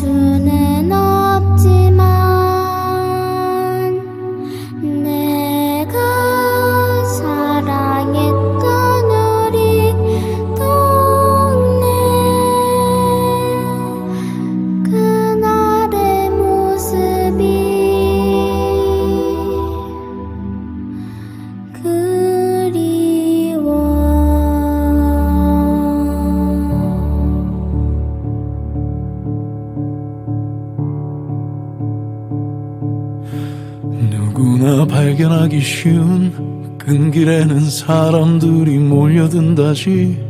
Soon 발견하기 쉬운 끈길에는 사람들이 몰려든다지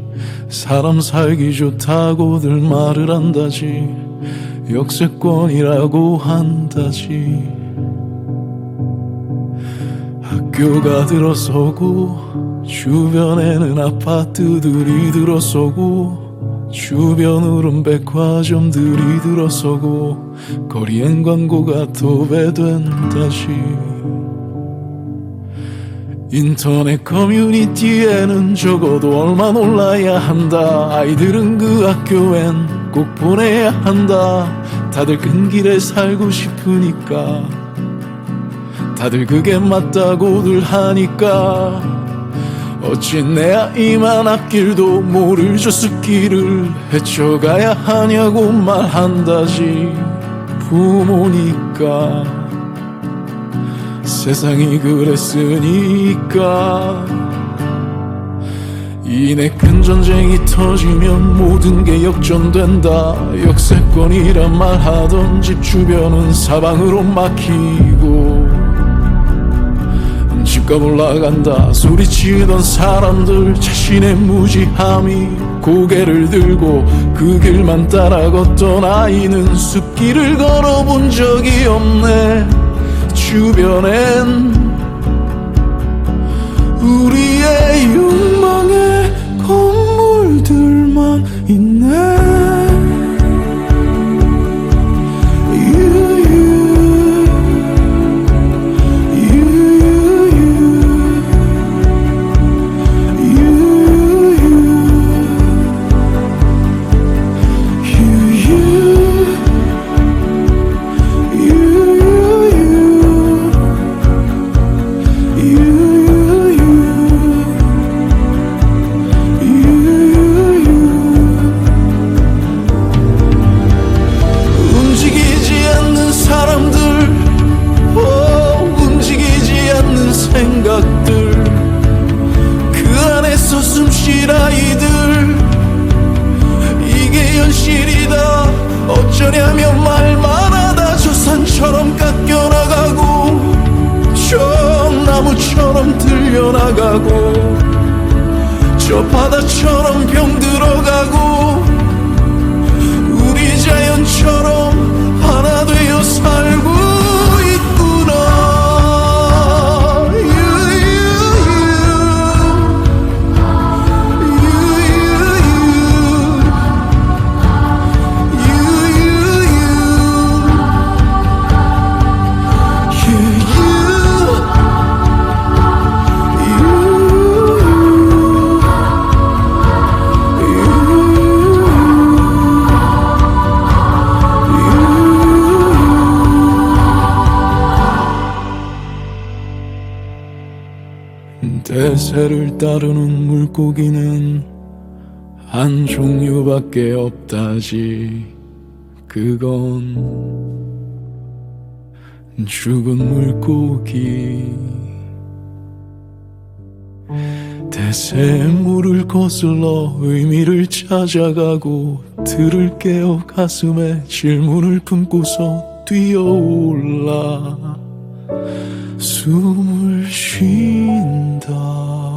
사람 살기 좋다고들 말을 한다지 역세권이라고 한다지. 학교가 들어서고 주변에는 아파트들이 들어서고 주변으론 백화점들이 들어서고 거리엔 광고가 도배된다시 인터넷 커뮤니티에는 적어도 얼마 놀라야 한다. 아이들은 그 학교엔 꼭 보내야 한다. 다들 끈길에 살고 싶으니까. 다들 그게 맞다고들 하니까. 어찌 내 아이만 앞길도 모를 저 숲길을 헤쳐가야 하냐고 말한다지. 부모니까 세상이 그랬으니까. 이내 큰 전쟁이 터지면 모든 게 역전된다. 역세권이란 말하던 집 주변은 사방으로 막히고. 집값 올라간다. 소리치던 사람들 자신의 무지함이 고개를 들고 그 길만 따라 걷던 아이는 숲길을 걸어본 적이 없네 주변엔 우리의 욕 어쩌냐면 말만 하다 저 산처럼 깎여나가고 저 나무처럼 들려나가고 저 바다처럼 병들어가고 우리 자연처럼 대세를 따르는 물고기는 한 종류밖에 없다지. 그건 죽은 물고기. 대세의 물을 거슬러 의미를 찾아가고 들을 깨어 가슴에 질문을 품고서 뛰어올라 숨을 쉰다